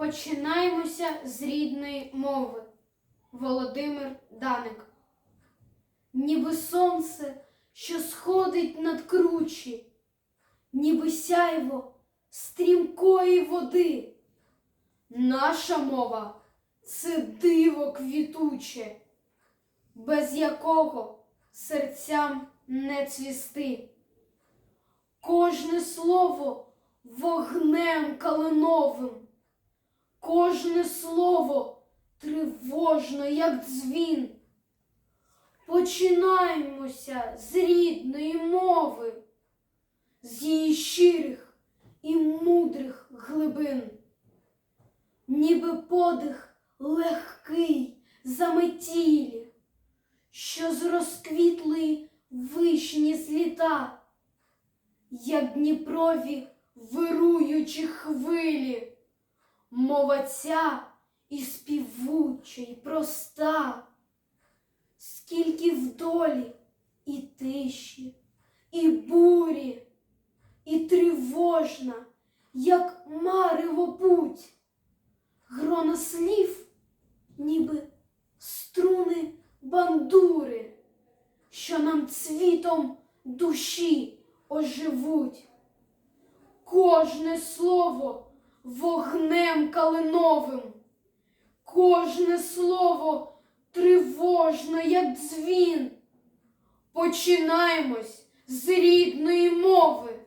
Починаємося з рідної мови. Володимир Даник. Ніби сонце, що сходить над кручі, ніби сяйво стрімкої води. Наша мова це диво квітуче, без якого серцям не цвісти. Кожне слово вогнем калиновим, кожне слово тривожно, як дзвін. Починаємося з рідної мови, з її щирих і мудрих глибин, ніби подих легкий заметілі, що з розквітлої вишні зліта, як Дніпрові вируючі хвилі, мова ця і співуча, і проста, скільки в долі і тиші, і бурі, і тривожна, як марево путь, грона слів, ніби струни бандури, що нам цвітом душі оживуть. Кожне слово вогнем калиновим, кожне слово тривожно, як дзвін. Починаємось з рідної мови,